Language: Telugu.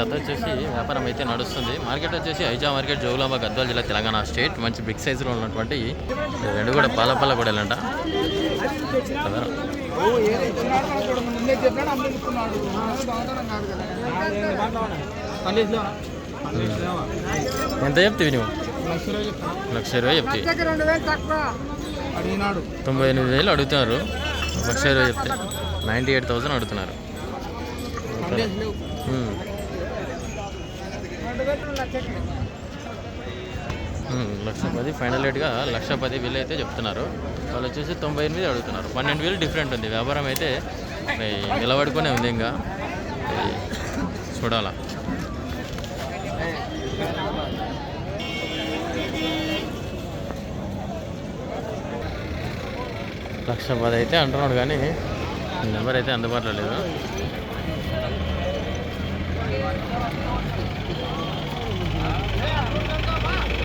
జత వచ్చేసి వ్యాపారం అయితే నడుస్తుంది. మార్కెట్ వచ్చేసి ఐజా మార్కెట్ జోగులాంబ గద్వాల జిల్లా తెలంగాణ స్టేట్. మంచి బిగ్ సైజులో ఉన్నటువంటి రెండు కూడా పాల పాల గొడవలంట కదా ఎంత చెప్తావి నువ్వు లక్ష ఇరవై అడిగినాడు తొంభై ఎనిమిది వేలు అడుగుతున్నారు. లక్ష ఇరవై చెప్తే. నైంటీ ఎయిట్ థౌసండ్ అడుగుతున్నారు. లక్ష పది ఫైనల్ రేట్గా లక్ష పది వేలు అయితే చెప్తున్నారు. వాళ్ళు వచ్చేసి తొంభై ఎనిమిది అడుగుతున్నారు. పన్నెండు వేలు డిఫరెంట్ ఉంది. వ్యాపారం అయితే నిలబడుకునే ఉంది ఇంకా. చూడాలా. లక్ష పది అయితే అంటున్నాడు కానీ నెంబర్ అయితే అందుబాటులో లేదు.